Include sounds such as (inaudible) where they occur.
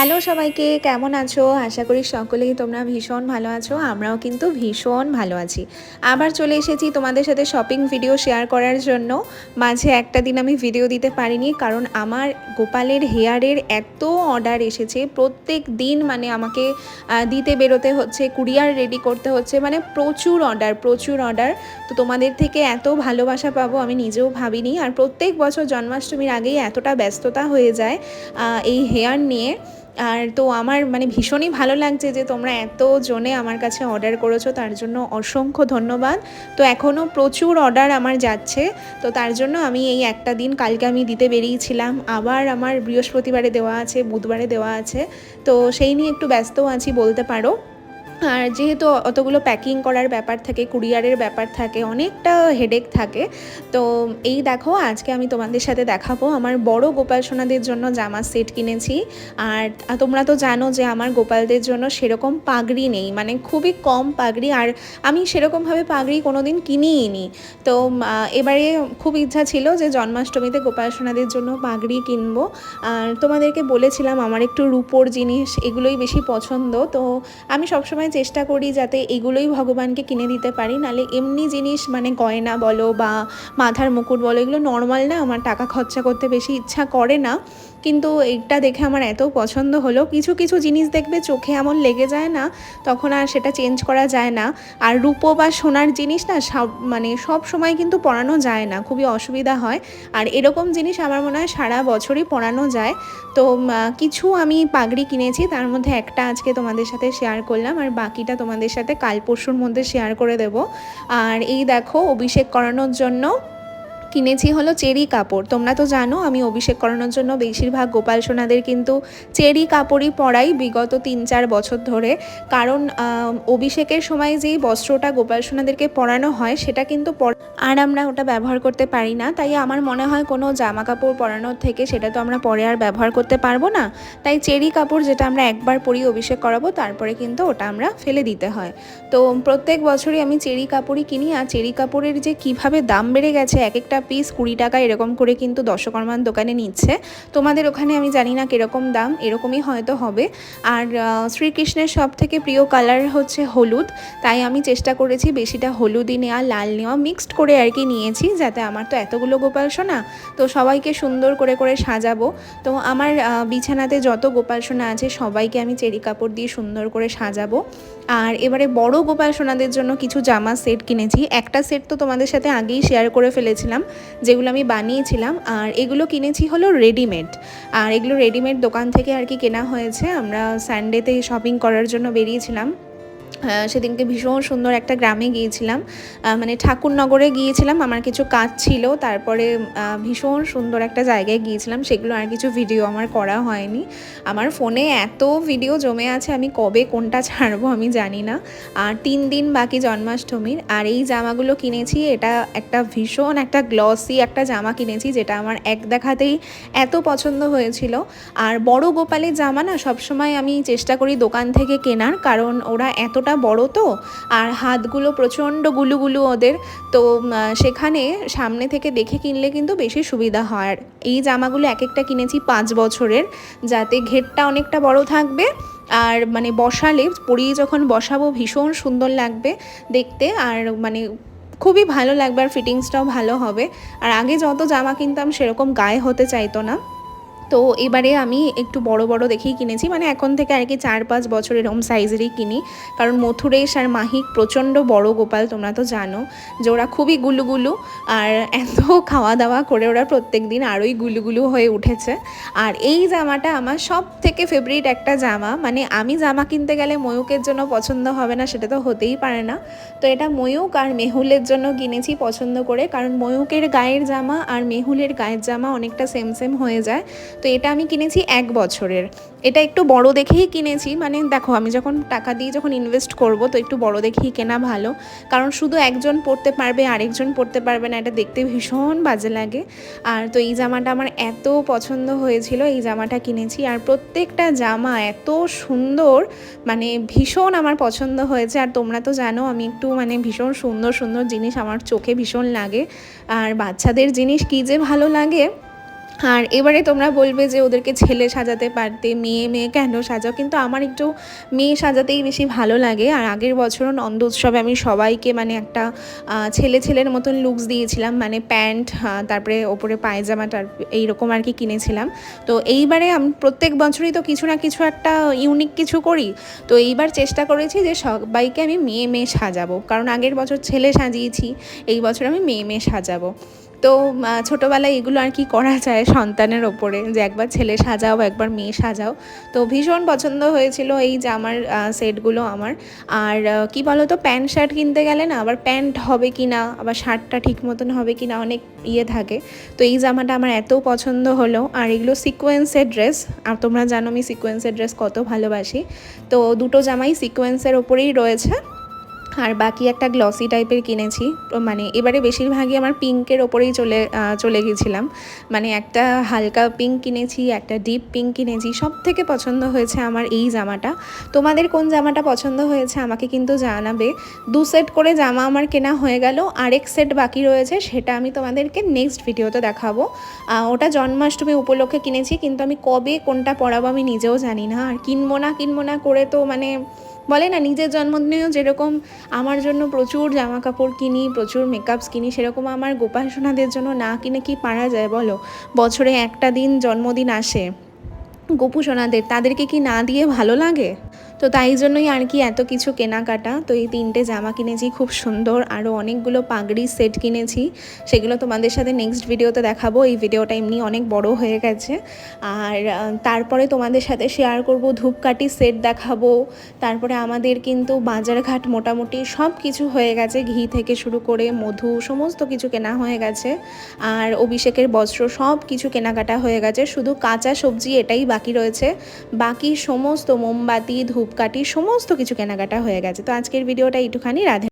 Hello সবাইকে, কেমন আছো? আশা করি সকলেই তোমরা ভীষণ ভালো আছো, আমরাও কিন্তু ভীষণ ভালো আছি। আবার চলে এসেছি তোমাদের সাথে শপিং ভিডিও শেয়ার করার জন্য। মাঝে একটা দিন আমি ভিডিও দিতে পারিনি কারণ আমার গোপালের হেয়ারের এত অর্ডার এসেছে, প্রত্যেক দিন মানে আমাকে দিতে বেরোতে হচ্ছে কুরিয়ার রেডি করতে হচ্ছে মানে প্রচুর অর্ডার প্রচুর অর্ডার তো তোমাদের থেকে এত ভালোবাসা পাবো আমি নিজেও ভাবিনি আর প্রত্যেক বছর জন্মাষ্টমীর আগেই এতটা ব্যস্ততা হয়ে যায় এই হেয়ার নিয়ে। আর তো আমার মানে ভীষণই ভালো লাগছে যে তোমরা এতজনে আমার কাছে অর্ডার করেছ, তার জন্য অসংখ্য ধন্যবাদ। তো এখনও প্রচুর অর্ডার আমার যাচ্ছে, তো তার জন্য আমি এই একটা দিন কালকে আমি দিতে বেরিয়েছিলাম। আবার আমার বৃহস্পতিবারে দেওয়া আছে, বুধবারে দেওয়া আছে, তো সেই নিয়ে একটু ব্যস্ত আছি বলতে পারো। আর যেহেতু অতগুলো প্যাকিং করার ব্যাপার থাকে কুরিয়ারের ব্যাপার থাকে, অনেকটা হেডেক থাকে, তো এই দেখো আজকে আমি তোমাদের সাথে দেখাবো আমার বড় গোপাল সোনাদের জন্য জামা সেট কিনেছি। আর তোমরা তো জানো যে আমার গোপালদের জন্য সেরকম পাগড়ি নেই মানে খুবই কম পাগড়ি। আর আমি সেরকমভাবে পাগড়ি কোনো দিন কিনিই নি তো এবারে খুব ইচ্ছা ছিল যে জন্মাষ্টমীতে গোপাল সোনাদের জন্য পাগড়ি কিনবো। আর তোমাদেরকে বলেছিলাম আমার একটু রূপোর জিনিস এগুলোই বেশি পছন্দ। তো আমি সবসময় চেষ্টা করি যাতে এগুলোই ভগবানকে কিনে দিতে পারি। নালে এমনি জিনিস মানে গয়না বলো বা মাথার মুকুট বলো, এগুলো নর্মাল না, আমার টাকা খরচা করতে বেশি ইচ্ছা করে না। কিন্তু এটা দেখে আমার এত পছন্দ হলো। কিছু কিছু জিনিস দেখবে চোখে এমন লেগে যায় না, তখন আর সেটা চেঞ্জ করা যায় না। আর রূপো বা সোনার জিনিস না সব মানে সব সময় কিন্তু পরানো যায় না, খুবই অসুবিধা হয়। আর এরকম জিনিস আমার মনে হয় সারা বছরই পরানো যায়। তো কিছু আমি পাগড়ি কিনেছি, তার মধ্যে একটা আজকে তোমাদের সাথে শেয়ার করলাম, আর বাকিটা তোমাদের সাথে কাল পরশুর মধ্যে শেয়ার করে দেব। আর এই দেখো, অভিষেক করানোর জন্য কিনেছি হলো চেরি কাপড়। তোমরা তো জানো, আমি অভিষেক করানোর জন্য বেশিরভাগ গোপাল সোনাদের কিন্তু চেরি কাপড়ই পরাই বিগত তিন চার বছর ধরে। কারণ অভিষেকের সময় যেই বস্ত্রটা গোপাল সোনাদেরকে পরানো হয়, সেটা কিন্তু আর আমরা ওটা ব্যবহার করতে পারি না। তাই আমার মনে হয় কোনো জামা কাপড় পরানোর থেকে সেটা তো আমরা পরে আর ব্যবহার করতে পারব না। তাই চেরি কাপড় যেটা আমরা একবার পরি অভিষেক করাবো, তারপরে কিন্তু ওটা আমরা ফেলে দিতে হয়। তো প্রত্যেক বছরই আমি চেরি কাপড়ই কিনি, আর চেরি কাপড়ের যে কীভাবে দাম বেড়ে গেছে এক একটা পিস কুড়ি টাকা এরকম করে কিন্তু দশকর্মার দোকানে নিচ্ছে। তোমাদের ওখানে আমি জানি না কীরকম দাম, এরকমই হয়তো হবে। আর শ্রীকৃষ্ণের সব থেকে প্রিয় কালার হচ্ছে হলুদ। তাই আমি চেষ্টা করেছি বেশিটা হলুদই নেওয়া, লাল নেওয়া মিক্সড করে আর কি নিয়েছি, যাতে আমার তো এতগুলো গোপাল সোনা, তো সবাইকে সুন্দর করে করে সাজাবো। তো আমার বিছানাতে যত গোপাল সোনা আছে, সবাইকে আমি চেরি কাপড় দিয়ে সুন্দর করে সাজাবো। আর এবারে বড় গোপাল সোনাদের জন্য কিছু জামা সেট কিনেছি। একটা সেট তো তোমাদের সাথে আগেই শেয়ার করে ফেলেছিলাম, যেগুলো আমি বানিয়েছিলাম। আর এগুলো কিনেছি হলো রেডিমেড। আর এগুলো রেডিমেড দোকান থেকে আর কি কেনা হয়েছে। আমরা সানডেতে শপিং করার জন্য বেরিয়েছিলাম। সেদিনকে ভীষণ সুন্দর একটা গ্রামে গিয়েছিলাম। মানে ঠাকুরনগরে গিয়েছিলাম, আমার কিছু কাজ ছিল, তারপরে ভীষণ সুন্দর একটা জায়গায় গিয়েছিলাম। সেগুলো আর কিছু ভিডিও আমার করা হয়নি। আমার ফোনে এত ভিডিও জমে আছে, আমি কবে কোনটা (laughs) ছাড়বো আমি জানি না। আর তিন দিন বাকি জন্মাষ্টমীর, আর এই জামাগুলো কিনেছি, এটা একটা ভীষণ একটা গ্লসি একটা জামা কিনেছি, যেটা আমার এক দেখাতেই এত পছন্দ হয়েছিল। আর বড় গোপালের জামা না, সবসময় আমি চেষ্টা করি দোকান থেকে কেনার, কারণ ওরা এতটা বড় তো? আর হাতগুলো প্রচণ্ড গুলুগুলু ওদের। তো সেখানে সামনে থেকে দেখে কিনলে কিন্তু বেশি সুবিধা হয়। আর এই জামাগুলো এক একটা কিনেছি পাঁচ বছরের। যাতে ঘেরটা অনেকটা বড় থাকবে। আর মানে বসালে পরিয়ে যখন বসাবো ভীষণ সুন্দর লাগবে দেখতে। আর মানে খুবই ভালো লাগবে আর ফিটিংসটাও ভালো হবে। আর আগে যত জামা কিনতাম সেরকম গায়ে হতে চাইতো না। তো এবারে আমি একটু বড় বড় দেখেই কিনেছি। মানে এখন থেকে আর কি চার পাঁচ বছর এরকম সাইজেরই কিনি। কারণ মথুরেশ আর মাহিক প্রচণ্ড বড় গোপাল, তোমরা তো জানো যে ওরা খুবই গুলুগুলু আর এত খাওয়া দাওয়া করে ওরা প্রত্যেক দিন আরোই গুলুগুলু হয়ে উঠেছে। আর এই জামাটা আমার সব থেকে ফেভারিট একটা জামা। মানে আমি জামা কিনতে গেলে ময়ূকের জন্য পছন্দ হবে না, সেটা তো হতেই পারে না। তো এটা ময়ূক আর মেহুলের জন্য কিনেছি পছন্দ করে। কারণ ময়ূকের গায়ের জামা আর মেহুলের গায়ের জামা অনেকটা সেম সেম হয়ে যায়। তো এটা আমি কিনেছি এক বছরের। এটা একটু বড় দেখেই কিনেছি মানে দেখো আমি যখন টাকা দিয়ে যখন ইনভেস্ট করব, তো একটু বড় দেখেই কেনা ভালো। কারণ শুধু একজন পরতে পারবে, আরেকজন পরতে পারবে না, এটা দেখতে ভীষণ বাজে লাগে। আর তো এই জামাটা আমার এত পছন্দ হয়েছিল, এই জামাটা কিনেছি। আর প্রত্যেকটা জামা এত সুন্দর মানে ভীষণ আমার পছন্দ হয়েছে। আর তোমরা তো জানো, আমি একটু মানে ভীষণ সুন্দর সুন্দর জিনিস আমার চোখে ভীষণ লাগে। আর বাচ্চাদের জিনিস কী যে ভালো লাগে আর এবারে তোমরা বলবে যে ওদেরকে ছেলে সাজাতে পারতে, মেয়ে মেয়ে কেন সাজাও? কিন্তু আমার একটু মেয়ে সাজাতেই বেশি ভালো লাগে। আর আগের বছরও নন্দ উৎসবে আমি সবাইকে মানে একটা ছেলে ছেলের মতন লুকস দিয়েছিলাম। মানে প্যান্ট তারপরে ওপরে পায়জামাটার এইরকম আর কি কিনেছিলাম। তো এইবারে আমি, প্রত্যেক বছরই তো কিছু না কিছু একটা ইউনিক কিছু করি। তো এইবার চেষ্টা করেছি যে সবাইকে আমি মেয়ে মেয়ে সাজাবো। কারণ আগের বছর ছেলে সাজিয়েছি, এই বছর আমি মেয়ে মেয়ে সাজাবো। তো ছোটোবেলায় এগুলো আর কি করা যায় সন্তানের ওপরে, যে একবার ছেলে সাজাও, একবার মেয়ে সাজাও। তো ভীষণ পছন্দ হয়েছিল এই জামার সেটগুলো আমার। আর কি বলো তো প্যান্ট শার্ট কিনতে গেলে না, আবার প্যান্ট হবে কি না আবার শার্টটা ঠিক মতন হবে কি না অনেক ইয়ে থাকে। তো এই জামাটা আমার এত পছন্দ হলো। আর এগুলো সিকোয়েন্সের ড্রেস, আর তোমরা জানো আমি সিকোয়েন্সের ড্রেস কত ভালোবাসি। তো দুটো জামাই সিকোয়েন্সের ওপরেই রয়েছে। আর বাকি একটা গ্লসি টাইপের কিনেছি। তো মানে এবারে বেশিরভাগই আমার পিঙ্কের ওপরেই চলে চলে গেছিলাম। মানে একটা হালকা পিঙ্ক কিনেছি, একটা ডিপ পিঙ্ক কিনেছি। সব থেকে পছন্দ হয়েছে আমার এই জামাটা। তোমাদের কোন জামাটা পছন্দ হয়েছে আমাকে কিন্তু জানাবে। দু সেট করে জামা আমার কেনা হয়ে গেল। আরেক সেট বাকি রয়েছে, সেটা আমি তোমাদেরকে নেক্সট ভিডিওতে দেখাবো। ওটা জন্মাষ্টমী উপলক্ষে কিনেছি, কিন্তু আমি কবে কোনটা পরাবো আমি নিজেও জানি না। আর কিনবো না কিনবো না করে তো মানে বলে না, নিজের জন্মদিনেও যেরকম আমার জন্য প্রচুর জামা কাপড় কিনি, প্রচুর মেকআপস কিনি, সেরকম আমার গোপাল সোনাদের জন্য না কিনে কি পারা যায় বলো? বছরে একটা দিন জন্মদিন আসে। গোপু সোনাদের, তাদেরকে কি না দিয়ে ভালো লাগে? তো তাই জন্যই আর কি এত কিছু কেনাকাটা। তো এই তিনটে জামা কিনেছি, খুব সুন্দর। আরও অনেকগুলো পাগড়ি সেট কিনেছি। সেগুলো তোমাদের সাথে নেক্সট ভিডিওতে দেখাবো। এই ভিডিওটা এমনি অনেক বড় হয়ে গেছে। আর তারপরে তোমাদের সাথে শেয়ার করব, ধূপকাঠি সেট দেখাবো। তারপরে আমাদের কিন্তু বাজারঘাট মোটামুটি সব কিছু হয়ে গেছে। ঘি থেকে শুরু করে মধু, সমস্ত কিছু কেনা হয়ে গেছে। আর অভিষেকের বস্ত্র সব কিছু কেনাকাটা হয়ে গেছে। শুধু কাঁচা সবজি এটাই বাকি রয়েছে। বাকি সমস্ত মোমবাতি, ধূপ ধূপকাঠি সমস্ত কিছু কেনাকাটা হয়ে গেছে। তো আজকের ভিডিওটা একটুখানি রাধে